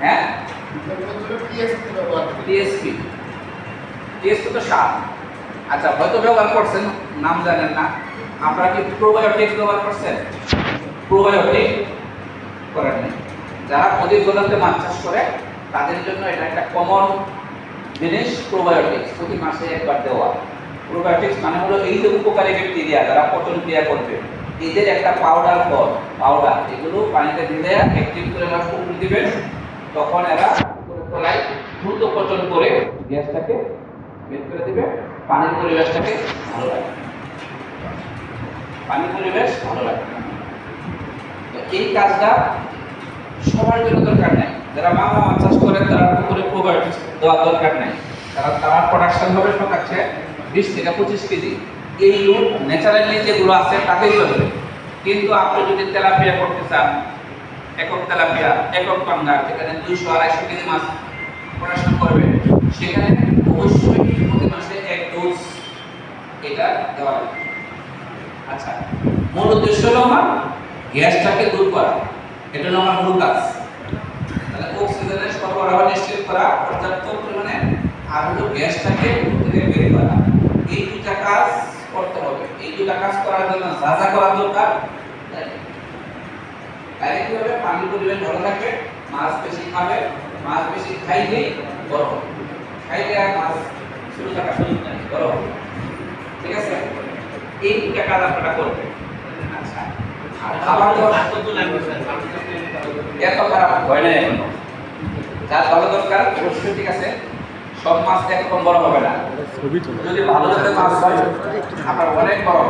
হ্যাঁ? TSP TSP তো সার আচ্ছা হয়তো ব্যবহার করছেন, নাম জানেন না। আপনারা কি প্রোবায়োটিক ব্যবহার করছেন? প্রোবায়োটিক করেন নাই। যারা অধিক ঘনত্বে মাছ চাষ করে, তাদের জন্য এটা একটা কমন জিনিস প্রোবায়োটিক্স প্রতি মাসে একবার দেওয়া। প্রোবায়োটিক্স মানে হলো এই যে উপকারী ব্যাকটেরিয়া যারা পচন ক্রিয়া করবে। এদের একটা পাউডার ফল পাউডার এগুলো পানিতে দিলে অ্যাক্টিভ করে এরা পুকুর দিবেন তখন এরা তলায় দ্রুত পচন করে গ্যাসটাকে বের করে দিবে। পানির পরিবেশটাকে ভালো রাখবে। পানির পরিবেশ ভালো রাখবে। তো এই কাজটা সবার জন্য দরকার নাই। যারা মামা মাছ চাষ করেন তারা পুকুরে প্রোবায়োটিক্স দেওয়ার দরকার নাই। তারা তারা প্রোডাকশন হবে শোকাচ্ছে বিশ থেকে পঁচিশ কেজি। এই ন্যাচারালি যেগুলো আছে তাতেই চলবে। কিন্তু আপনি যদি তেলাপিয়া করতে চান, একক তেলাপিয়া, একক পাঙ্গাস যেখানে দুইশো আড়াইশো কেজি মাছ প্রোডাকশন করবে, সেখানে অবশ্যই প্রতি মাসে এক ডোজ এটা দেওয়া লাগবে। আচ্ছা মূল উদ্দেশ্য হলো আমার গ্যাসটাকে দূর করা। এটা হলো আমার মূল কাজ। তাহলে অক্সিজেনের সরবরাহ নিশ্চিত করা, পর্যাপ্ত পরিমাণে আর হলো গ্যাসটাকে বের করা। এই দুটা কাজ দুটা কাজ করার জন্য যা যা করা দরকার তাই। কি হবে? পানি পরিবেশ ভালো থাকবে মাছ বেশি খাবে মাছ বেশি খাইলেই বড় খাইলে আর মাছ শুরু থাকা সুযোগ নেই বড় ঠিক আছে? এই দুটা কাজ আপনারা করবেন। আচ্ছা। খাবার দাবার এত খারাপ হয় না এখনও। যার ভালো দরকার অবশ্যই ঠিক আছে। সব মাছ একদম বড় হবে না। যদি ভালো জাতের মাছ হয় আপনার অনেক বড়